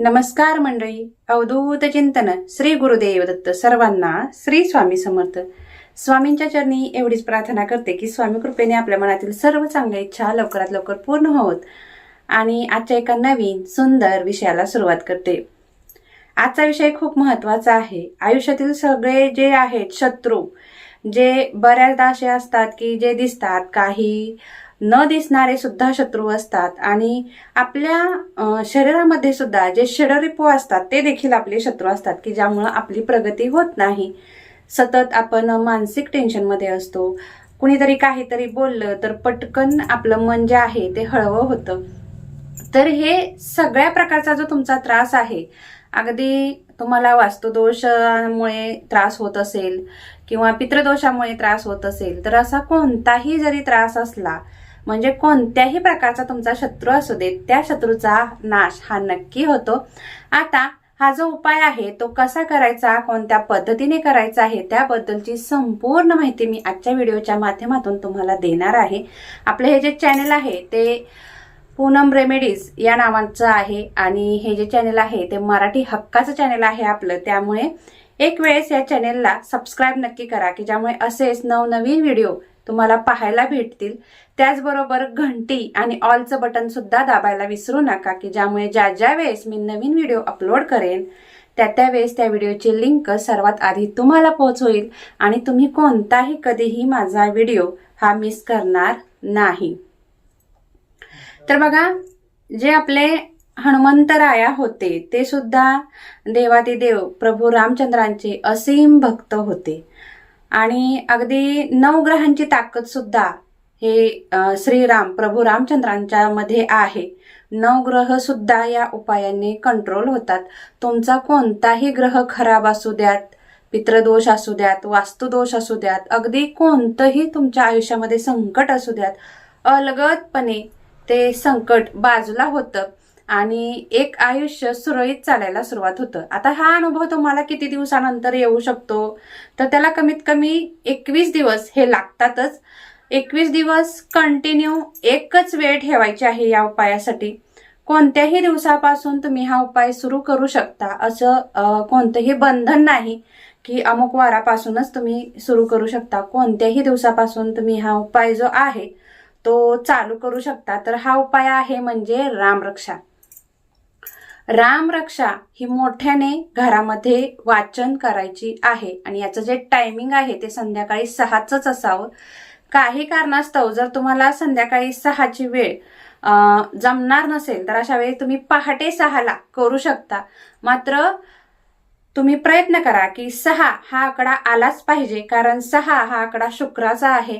नमस्कार मंडळी. अवधूत चिंतन श्री गुरुदेव दत्त सर्वांना श्री स्वामी समर्थ. स्वामींच्या चरणी एवढीच प्रार्थना करते की स्वामी कृपेने आपल्या मनातील सर्व चांगल्या इच्छा लवकरात लवकर पूर्ण होत आणि आजच्या एका नवीन सुंदर विषयाला सुरुवात करते. आजचा विषय खूप महत्त्वाचा आहे. आयुष्यातील सगळे जे आहेत शत्रू जे बऱ्याचदा असे असतात की जे दिसतात काही न दिसणारे सुद्धा शत्रू असतात. आणि आपल्या शरीरामध्ये सुद्धा जे षडरिपू असतात ते देखील आपले शत्रू असतात की ज्यामुळं आपली प्रगती होत नाही. सतत आपण मानसिक टेन्शनमध्ये असतो. कुणीतरी काहीतरी बोललं तर पटकन आपलं मन जे आहे ते हळवं होतं. तर हे सगळ्या प्रकारचा जो तुमचा त्रास आहे अगदी तुम्हाला वास्तुदोषामुळे त्रास होत असेल किंवा पितृदोषामुळे त्रास होत असेल तर असा कोणताही जरी त्रास असला म्हणजे कोणत्याही प्रकारचा तुमचा शत्रू असू दे त्या शत्रूचा नाश हा नक्की होतो. आता हा जो उपाय आहे तो कसा करायचा कोणत्या पद्धतीने करायचा आहे त्याबद्दलची संपूर्ण माहिती मी आजच्या व्हिडिओच्या माध्यमातून तुम्हाला देणार आहे. आपले हे जे चॅनल आहे ते पूनम रेमेडीज या नावाचं आहे आणि हे जे चॅनल आहे ते मराठी हक्काचं चॅनल आहे आपलं. त्यामुळे एक वेळेस या चॅनेलला सबस्क्राईब नक्की करा की ज्यामुळे असेच नवनवीन व्हिडिओ तुम्हाला पाहायला भेटतील. त्याचबरोबर घंटी आणि ऑलचं बटन सुद्धा दाबायला विसरू नका की ज्यामुळे ज्या ज्या वेळेस मी नवीन व्हिडिओ अपलोड करेन त्या त्या वेळेस त्या व्हिडिओची लिंक सर्वात आधी तुम्हाला पोहोचवेल आणि तुम्ही कोणताही कधीही माझा व्हिडिओ हा मिस करणार नाही. तर बघा जे आपले हनुमंतराया होते ते सुद्धा देवादिदेव प्रभू रामचंद्रांचे असीम भक्त होते. आणि अगदी नवग्रहांची ताकद सुद्धा हे श्रीराम प्रभू रामचंद्रांच्या मध्ये आहे. नवग्रह सुद्धा या उपायाने कंट्रोल होतात. तुमचा कोणताही ग्रह खराब असू द्यात पितृदोष असू द्यात वास्तुदोष असू द्यात अगदी कोणतंही तुमच्या आयुष्यामध्ये संकट असू द्यात अलगदपणे ते संकट बाजूला होतं. आणि एक आयुष्य सुरळीत चालायला सुरुवात होतं. आता हा अनुभव तुम्हाला किती दिवसानंतर येऊ शकतो? तर त्याला कमीत कमी एकवीस दिवस हे लागतातच. एकवीस दिवस कंटिन्यू एकच वेळ ठेवायची आहे या उपायासाठी. कोणत्याही दिवसापासून तुम्ही हा उपाय सुरू करू शकता असं कोणतंही बंधन नाही की अमुक वारापासूनच तुम्ही सुरू करू शकता. कोणत्याही दिवसापासून तुम्ही हा उपाय जो आहे तो चालू करू शकता. तर हा उपाय आहे म्हणजे रामरक्षा. रामरक्षा ही मोठ्याने घरामध्ये वाचन करायची आहे. आणि याचं जे टायमिंग आहे ते संध्याकाळी सहाच असावं. काही कारणास्तव जर तुम्हाला संध्याकाळी सहाची वेळ जमणार नसेल तर अशा वेळी तुम्ही पहाटे सहाला करू शकता. मात्र तुम्ही प्रयत्न करा की सहा हा आकडा आलाच पाहिजे कारण सहा हा आकडा शुक्राचा आहे.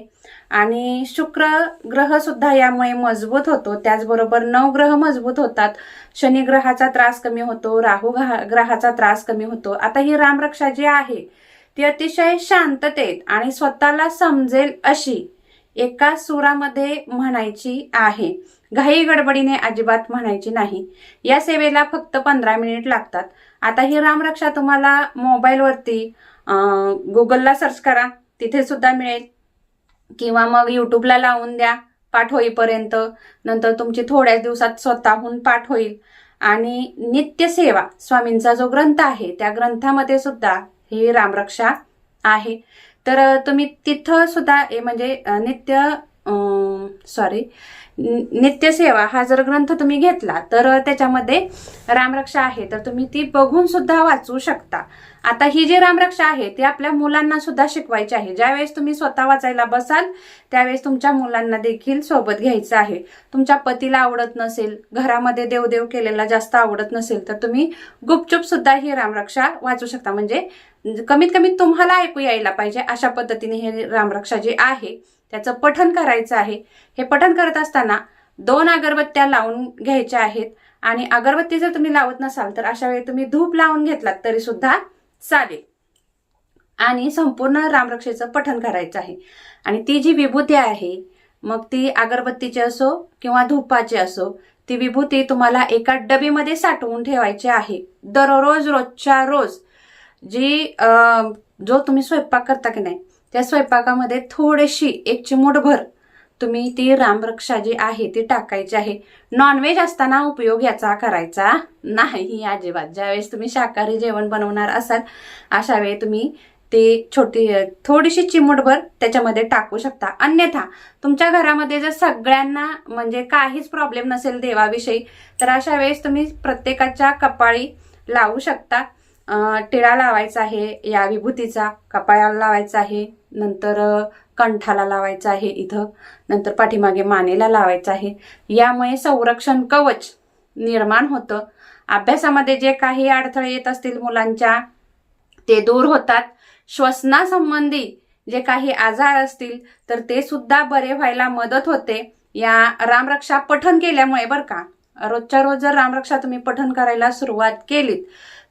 आणि शुक्र ग्रह सुद्धा यामुळे मजबूत होतो. त्याचबरोबर नऊ ग्रह मजबूत होतात. शनी ग्रहाचा त्रास कमी होतो राहू ग्रहाचा त्रास कमी होतो. आता ही रामरक्षा जी आहे ती अतिशय शांततेत आणि स्वतःला समजेल अशी एका सुरामध्ये म्हणायची आहे. घाई गडबडीने अजिबात म्हणायची नाही. या सेवेला फक्त पंधरा मिनिट लागतात. आता ही रामरक्षा तुम्हाला मोबाईलवरती गुगलला सर्च करा. तिथे सुद्धा मिळेल. किंवा मग युट्यूबला लावून द्या. पाठ होईपर्यंत. नंतर तुमची थोड्याच दिवसात स्वतःहून पाठ होईल. आणि नित्यसेवा स्वामींचा जो ग्रंथ आहे त्या ग्रंथामध्ये सुद्धा ही रामरक्षा आहे. तर तुम्ही तिथं सुद्धा म्हणजे नित्य सॉरी नित्यसेवा हा जर ग्रंथ तुम्ही घेतला तर त्याच्यामध्ये रामरक्षा आहे. तर तुम्ही ती बघून सुद्धा वाचू शकता. आता ही जी रामरक्षा आहे ती आपल्या मुलांना सुद्धा शिकवायची आहे. ज्यावेळेस तुम्ही स्वतः वाचायला बसाल त्यावेळेस तुमच्या मुलांना देखील सोबत घ्यायचं आहे. तुमच्या पतीला आवडत नसेल घरामध्ये देवदेव केलेला जास्त आवडत नसेल तर तुम्ही गुपचूप सुद्धा ही रामरक्षा वाचू शकता. म्हणजे कमीत कमी तुम्हाला ऐकू यायला पाहिजे. अशा पद्धतीने हे रामरक्षा जे आहे त्याचं पठन करायचं आहे. हे पठन करत असताना दोन अगरबत्त्या लावून घ्यायच्या आहेत आणि अगरबत्ती जर तुम्ही लावत नसाल तर अशा वेळी तुम्ही धूप लावून घेतलात तरी सुद्धा चालेल. आणि संपूर्ण रामरक्षेचं पठन करायचं आहे. आणि ती जी विभूती आहे मग ती अगरबत्तीची असो किंवा धूपाची असो ती विभूती तुम्हाला एका डबीमध्ये साठवून ठेवायची आहे. दररोज रोजच्या रोज. जी जो तुम्ही स्वयंपाक करता की नाही त्या स्वयंपाकामध्ये थोडीशी एक चिमूटभर तुम्ही ती रामरक्षा जी आहे ती टाकायची आहे. नॉनव्हेज असताना उपयोग याचा करायचा नाही अजिबात. ज्यावेळेस तुम्ही शाकाहारी जेवण बनवणार असाल अशा वेळी तुम्ही ते छोटी थोडीशी चिमूटभर त्याच्यामध्ये टाकू शकता. अन्यथा तुमच्या घरामध्ये जर सगळ्यांना म्हणजे काहीच प्रॉब्लेम नसेल देवाविषयी तर अशा वेळेस तुम्ही प्रत्येकाच्या कपाळी लावू शकता. टिळा लावायचा आहे या विभूतीचा कपाळाला लावायचा आहे नंतर कंठाला लावायचा आहे इथं नंतर पाठीमागे मानेला लावायचं आहे. यामुळे संरक्षण कवच निर्माण होतं. अभ्यासामध्ये जे काही अडथळे येत असतील मुलांच्या ते दूर होतात. श्वसनासंबंधी जे काही आजार असतील तर ते सुद्धा बरे व्हायला मदत होते. या रामरक्षा पठन केल्यामुळे बरं का रोजच्या रोज जर रामरक्षा तुम्ही पठन करायला सुरुवात केलीत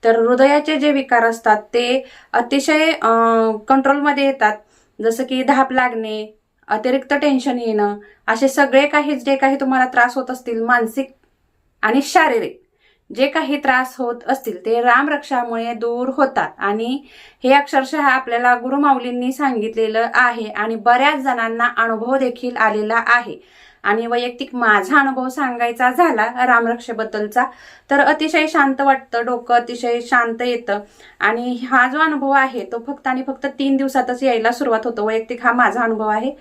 तर हृदयाचे जे विकार असतात ते अतिशय कंट्रोलमध्ये येतात. जसं की धाप लागणे अतिरिक्त टेन्शन येणं असे सगळे काही जे काही तुम्हाला त्रास होत असतील मानसिक आणि शारीरिक जे काही त्रास होत असतील ते रामरक्षामुळे दूर होतात. आणि हे अक्षरशः आपल्याला गुरुमाऊलींनी सांगितलेलं आहे आणि बऱ्याच जणांना अनुभव देखील आलेला आहे. आणि वैयक्तिक माझा अनुभव सांगायचा झाला रामरक्षेबद्दलचा तर अतिशय शांत वाटतं डोकं अतिशय शांत येतं. आणि हा जो अनुभव आहे तो फक्त आणि फक्त तीन दिवसातच यायला सुरुवात होतो. वैयक्तिक हा माझा अनुभव आहे.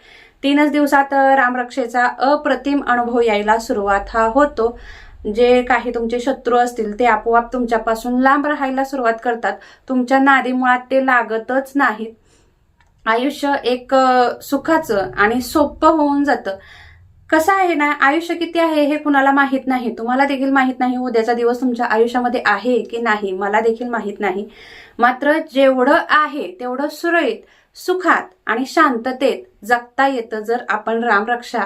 तीनच दिवसात रामरक्षेचा अप्रतिम अनुभव यायला सुरुवात हा होतो. जे काही तुमचे शत्रू असतील ते आपोआप तुमच्यापासून लांब राहायला सुरुवात करतात. तुमच्या नादी मुळात ते लागतच नाहीत. आयुष्य एक सुखाचं आणि सोपं होऊन जातं. कसं आहे ना आयुष्य किती आहे हे कुणाला माहीत नाही. तुम्हाला देखील माहीत नाही उद्याचा दिवस तुमच्या आयुष्यामध्ये आहे की नाही मला देखील माहीत नाही. मात्र जेवढं आहे तेवढं सुरळीत सुखात आणि शांततेत जगता येतं जर आपण रामरक्षा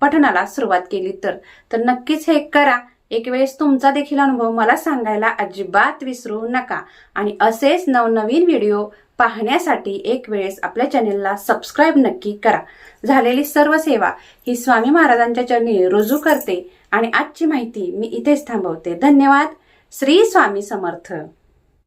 पठणाला सुरुवात केली तर. तर नक्कीच हे करा. एक वेळेस तुमचा देखील अनुभव मला सांगायला अजिबात विसरू नका. आणि असेच नवनवीन व्हिडिओ पाहण्यासाठी एक वेळेस आपल्या चॅनेलला सबस्क्राईब नक्की करा. झालेली सर्व सेवा ही स्वामी महाराजांच्या चरणी रुजू करते. आणि आजची माहिती मी इथेच थांबवते. धन्यवाद. श्री स्वामी समर्थ.